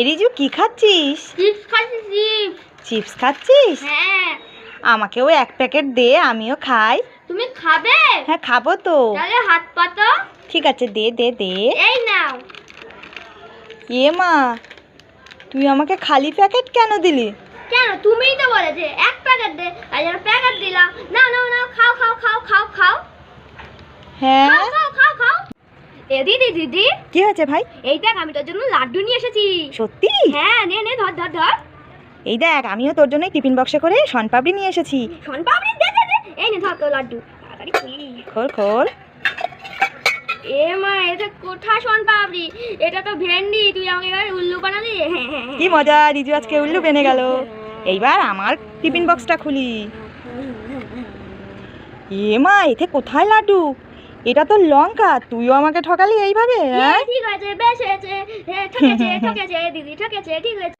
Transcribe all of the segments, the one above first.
এরিজু কি খাচ্ছিস? চিপস খাচ্ছি চিপস। চিপস খাচ্ছিস? হ্যাঁ। আমাকেও এক প্যাকেট দে আমিও খাই। তুমি খাবে? হ্যাঁ খাব তো। তাহলে হাত পাতো ঠিক আছে দে দে দে। এই নাও। এ মা তুই আমাকে খালি প্যাকেট কেন দিলি? কেন? তুমিই তো বলেছে এক প্যাকেট দে জন্য প্যাকেট দিলাম নাও নাও নাও খাও খাও খাও খাও খাও। হ্যাঁ। এ দিদি দিদি কি হয়েছে ভাই? এই দেখ আমি তোর জন্য লাড্ডু নিয়ে এসেছি। সত্যি? হ্যাঁ নে নে ধর ধর ধর। এই দেখ আমিও তোর জন্য টিফিন বক্সে করে শনপাপড়ি নিয়ে এসেছি। শোন দে দে এই নে ধর তোর লাড্ডু। তাড়াতাড়ি খোল। খোল এ মা এটা কোথা শোন পাবড়ি এটা তো ভেন্ডি তুই আমাকে এবার উল্লু বানালি? হ্যাঁ হ্যাঁ কি মজা রিজু আজকে উল্লু বেনে গেল। এইবার আমার টিফিন বক্সটা খুলি। এ মা এতে কোথায় লাড্ডু? এটা তো লঙ্কা তুইও আমাকে ঠকালি এইভাবে হ্যাঁ? হ্যাঁ? ঠিক আছে বেশ হয়েছে। হ্যাঁ ঠকেছে ঠকেছে দিদি ঠকেছে ঠিক আছে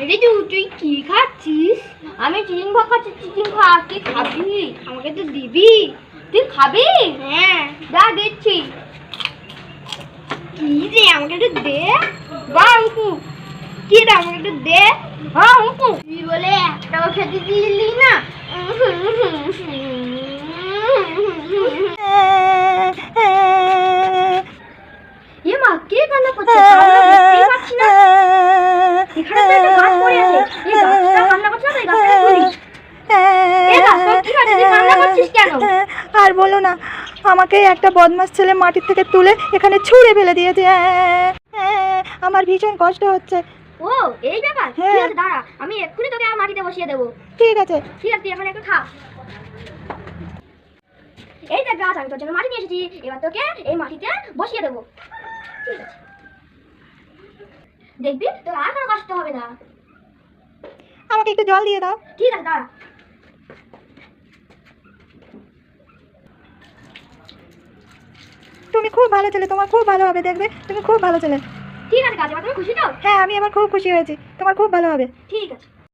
রিজু তুই কি খাচ্ছিস? আমি চিকেন ভাত খাচ্ছি চিকেন ভাত তুই খাবি? আমাকে তো দিবি। তুই খাবি? হ্যাঁ দিচ্ছি। কি রে আমাকে একটু দে। বা অঙ্কু। কি রে আমাকে একটু দে। হ্যাঁ অঙ্কু। তুই বলে একটাও খেতে দিলি না? কেন? আর বলো না আমাকে একটা বদমাস ছেলে মাটির থেকে তুলে এখানে ছুঁড়ে ফেলে দিয়েছে। আমার ভীষণ কষ্ট হচ্ছে। ও এই ব্যাপার? ঠিক হ্যাঁ। আছে দাঁড়া আমি এক্ষুনি তোকে আর মাটিতে বসিয়ে দেবো। ঠিক আছে। ঠিক আছে তুই এখন একটু খা। এই দেখ গাছ আমি তোর জন্য মাটি নিয়ে এসেছি। এবার তোকে এই মাটিতে বসিয়ে দেবো। ঠিক আছে। দেখবি তোর আর কোনো কষ্ট হবে না। আমাকে একটু জল দিয়ে দাও। ঠিক আছে দাঁড়া। তুমি খুব ভালো ছেলে তোমার খুব ভালো হবে দেখবে? তুমি খুব ভালো ছেলে। ঠিক আছে তুমি খুশি তো? হ্যাঁ আমি আমার খুব খুশি হয়েছি। তোমার খুব ভালো হবে। ঠিক আছে।